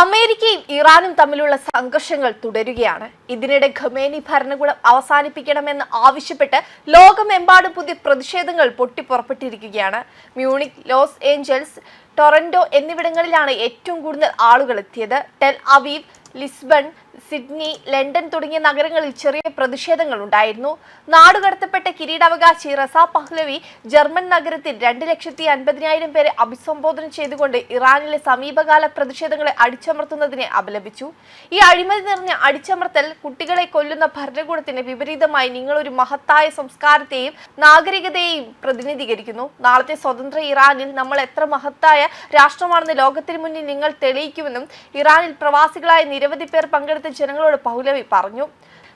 അമേരിക്കയും ഇറാനും തമ്മിലുള്ള സംഘർഷങ്ങൾ തുടരുകയാണ്. ഇതിനിടെ ഖമേനി ഭരണകൂടം അവസാനിപ്പിക്കണമെന്ന് ആവശ്യപ്പെട്ട് ലോകമെമ്പാടും പുതിയ പ്രതിഷേധങ്ങൾ പൊട്ടിപ്പുറപ്പെട്ടിരിക്കുകയാണ്. മ്യൂണിക് ലോസ് ഏഞ്ചൽസ് ടൊറന്റോ എന്നിവിടങ്ങളിലാണ് ഏറ്റവും കൂടുതൽ ആളുകൾ എത്തിയത്. Tel Aviv Lisbon Sydney London തുടങ്ങിയ നഗരങ്ങളിൽ ചെറിയ പ്രതിഷേധങ്ങൾ ഉണ്ടായിരുന്നു. നാടുകടത്തപ്പെട്ട കിരീടാവകാശി റസ പഹ്ലവി ജർമ്മൻ നഗരത്തിൽ രണ്ട് ലക്ഷത്തി അൻപതിനായിരം പേരെ അഭിസംബോധന ചെയ്തുകൊണ്ട് ഇറാനിലെ സമീപകാല പ്രതിഷേധങ്ങളെ അടിച്ചമർത്തുന്നതിനെ അപലപിച്ചു. ഈ അഴിമതി നിറഞ്ഞ അടിച്ചമർത്തൽ കുട്ടികളെ കൊല്ലുന്ന ഭരണകൂടത്തിന് വിപരീതമായി നിങ്ങൾ ഒരു മഹത്തായ സംസ്കാരത്തെയും നാഗരികതയെയും പ്രതിനിധീകരിക്കുന്നു. നാളത്തെ സ്വതന്ത്ര ഇറാനിൽ നമ്മൾ എത്ര മഹത്തായ രാഷ്ട്രമാണെന്ന് ലോകത്തിന് മുന്നിൽ നിങ്ങൾ തെളിയിക്കുമെന്നും ഇറാനിൽ പ്രവാസികളായ നിരവധി പേർ പങ്കെടുത്ത ജനങ്ങളോട് പൗലവി പറഞ്ഞു.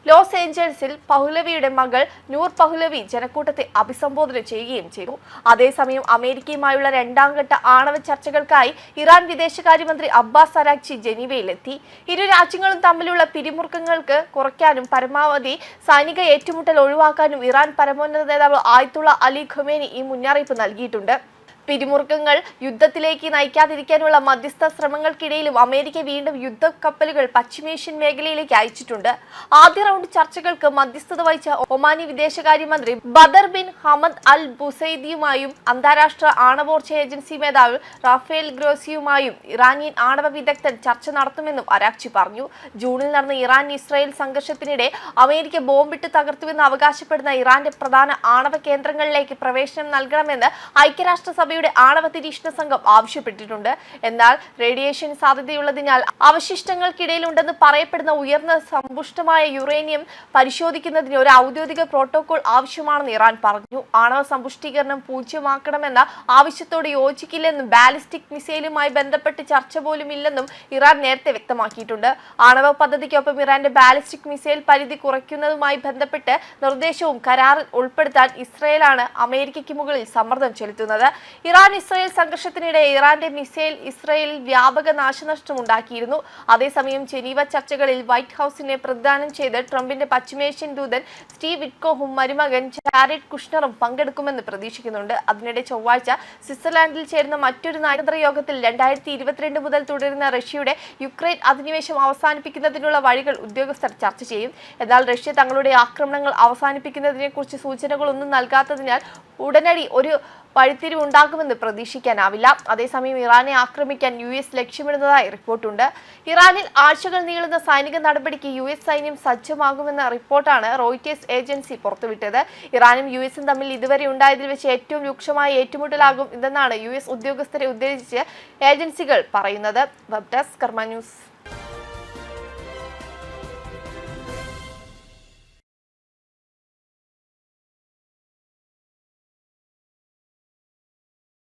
ലോസ് ഏഞ്ചൽസിൽ പഹുലവിയുടെ മകൾ നൂർ പഹുലവി ജനക്കൂട്ടത്തെ അഭിസംബോധന ചെയ്യുകയും ചെയ്തു. അതേസമയം അമേരിക്കയുമായുള്ള രണ്ടാം ഘട്ട ആണവ ചർച്ചകൾക്കായി ഇറാൻ വിദേശകാര്യമന്ത്രി അബ്ബാസ് അരാക്ചി ജനീവയിലെത്തി. ഇരു രാജ്യങ്ങളും തമ്മിലുള്ള പിരിമുറുക്കങ്ങൾക്ക് കുറയ്ക്കാനും പരമാവധി സൈനിക ഏറ്റുമുട്ടൽ ഒഴിവാക്കാനും ഇറാൻ പരമോന്നത നേതാവ് ആയത്തുള്ള അലി ഖുമേനി ഈ മുന്നറിയിപ്പ് നൽകിയിട്ടുണ്ട്. പിരിമുറുക്കങ്ങൾ യുദ്ധത്തിലേക്ക് നയിക്കാതിരിക്കാനുള്ള മധ്യസ്ഥ ശ്രമങ്ങൾക്കിടയിലും അമേരിക്ക വീണ്ടും യുദ്ധക്കപ്പലുകൾ പശ്ചിമേഷ്യൻ മേഖലയിലേക്ക് അയച്ചിട്ടുണ്ട്. ആദ്യ റൗണ്ട് ചർച്ചകൾക്ക് മധ്യസ്ഥത വഹിച്ച ഒമാനി വിദേശകാര്യമന്ത്രി ബദർ ബിൻ ഹമദ് അൽ ബുസൈദിയുമായും അന്താരാഷ്ട്ര ആണവോർജ ഏജൻസി മേധാവ് റാഫേൽ ഗ്രോസിയുമായും ഇറാനിയൻ ആണവ വിദഗ്ധൻ ചർച്ച നടത്തുമെന്നും അരാക്ചി പറഞ്ഞു. ജൂണിൽ നടന്ന ഇറാൻ ഇസ്രായേൽ സംഘർഷത്തിനിടെ അമേരിക്ക ബോംബിട്ട് തകർത്തുവെന്ന് അവകാശപ്പെടുന്ന ഇറാന്റെ പ്രധാന ആണവ കേന്ദ്രങ്ങളിലേക്ക് പ്രവേശനം നൽകണമെന്ന് ഐക്യരാഷ്ട്രസഭയുടെ ആണവ നിരീക്ഷണ സംഘം ആവശ്യപ്പെട്ടിട്ടുണ്ട്. എന്നാൽ റേഡിയേഷൻ സാധ്യതയുള്ളതിനാൽ അവശിഷ്ടങ്ങൾക്കിടയിലുണ്ടെന്ന് പറയപ്പെടുന്ന ഉയർന്ന സമ്പുഷ്ടമായ യുറേനിയം പരിശോധിക്കുന്നതിന് ഒരു ഔദ്യോഗിക പ്രോട്ടോകോൾ ആവശ്യമാണെന്ന് ഇറാൻ പറഞ്ഞു. ആണവ സമ്പുഷ്ടീകരണം പൂജ്യമാക്കണമെന്ന ആവശ്യത്തോട് യോജിക്കില്ലെന്നും ബാലിസ്റ്റിക് മിസൈലുമായി ബന്ധപ്പെട്ട് ചർച്ച പോലും ഇല്ലെന്നും ഇറാൻ നേരത്തെ വ്യക്തമാക്കിയിട്ടുണ്ട്. ആണവ പദ്ധതിക്കൊപ്പം ഇറാന്റെ ബാലിസ്റ്റിക് മിസൈൽ പരിധി കുറയ്ക്കുന്നതുമായി ബന്ധപ്പെട്ട് നിർദ്ദേശവും കരാറിൽ ഉൾപ്പെടുത്താൻ ഇസ്രയേലാണ് അമേരിക്കയ്ക്ക് മുകളിൽ സമ്മർദ്ദം ചെലുത്തുന്നത്. ഇറാൻ ഇസ്രയേൽ സംഘർഷത്തിനിടെ ഇറാന്റെ മിസൈൽ ഇസ്രയേലിൽ വ്യാപക നാശനഷ്ടം ഉണ്ടാക്കിയിരുന്നു അതേസമയം ജനീവ ചർച്ചകളിൽ വൈറ്റ് ഹൌസിനെ പ്രതിദാനം ചെയ്ത് ട്രംപിന്റെ പശ്ചിമേഷ്യൻ ദൂതൻ സ്റ്റീവ് വിറ്റ്കോഹും മരുമകൻ ജാരഡ് കുഷ്ണറും പങ്കെടുക്കുമെന്ന് പ്രതീക്ഷിക്കുന്നുണ്ട്. അതിനിടെ ചൊവ്വാഴ്ച സ്വിറ്റ്സർലാൻഡിൽ ചേരുന്ന മറ്റൊരു നയതന്ത്ര യോഗത്തിൽ രണ്ടായിരത്തി ഇരുപത്തിരണ്ട് മുതൽ തുടരുന്ന റഷ്യയുടെ യുക്രൈൻ അധിനിവേശം അവസാനിപ്പിക്കുന്നതിനുള്ള വഴികൾ ഉദ്യോഗസ്ഥർ ചർച്ച ചെയ്യും. എന്നാൽ റഷ്യ തങ്ങളുടെ ആക്രമണങ്ങൾ അവസാനിപ്പിക്കുന്നതിനെക്കുറിച്ച് സൂചനകളൊന്നും നൽകാത്തതിനാൽ ഉടനടി ഒരു വഴിത്തിരിവ് ഉണ്ടാകുമെന്ന് പ്രതീക്ഷിക്കാനാവില്ല. അതേസമയം ഇറാനെ ആക്രമിക്കാൻ യു എസ് ലക്ഷ്യമിടുന്നതായി റിപ്പോർട്ടുണ്ട്. ഇറാനിൽ ആഴ്ചകൾ നീളുന്ന സൈനിക നടപടിക്ക് യു എസ് സൈന്യം സജ്ജമാകുമെന്ന റിപ്പോർട്ടാണ് റോയിറ്റേഴ്സ് ഏജൻസി പുറത്തുവിട്ടത്. ഇറാനും യു എസും തമ്മിൽ ഇതുവരെ ഉണ്ടായതിൽ വെച്ച് ഏറ്റവും രൂക്ഷമായ ഏറ്റുമുട്ടലാകും ഇതെന്നാണ് യു എസ് ഉദ്യോഗസ്ഥരെ ഉദ്ദേശിച്ച് ഏജൻസികൾ പറയുന്നത്. വെബ് ഡെസ്ക് കർമ്മ ന്യൂസ്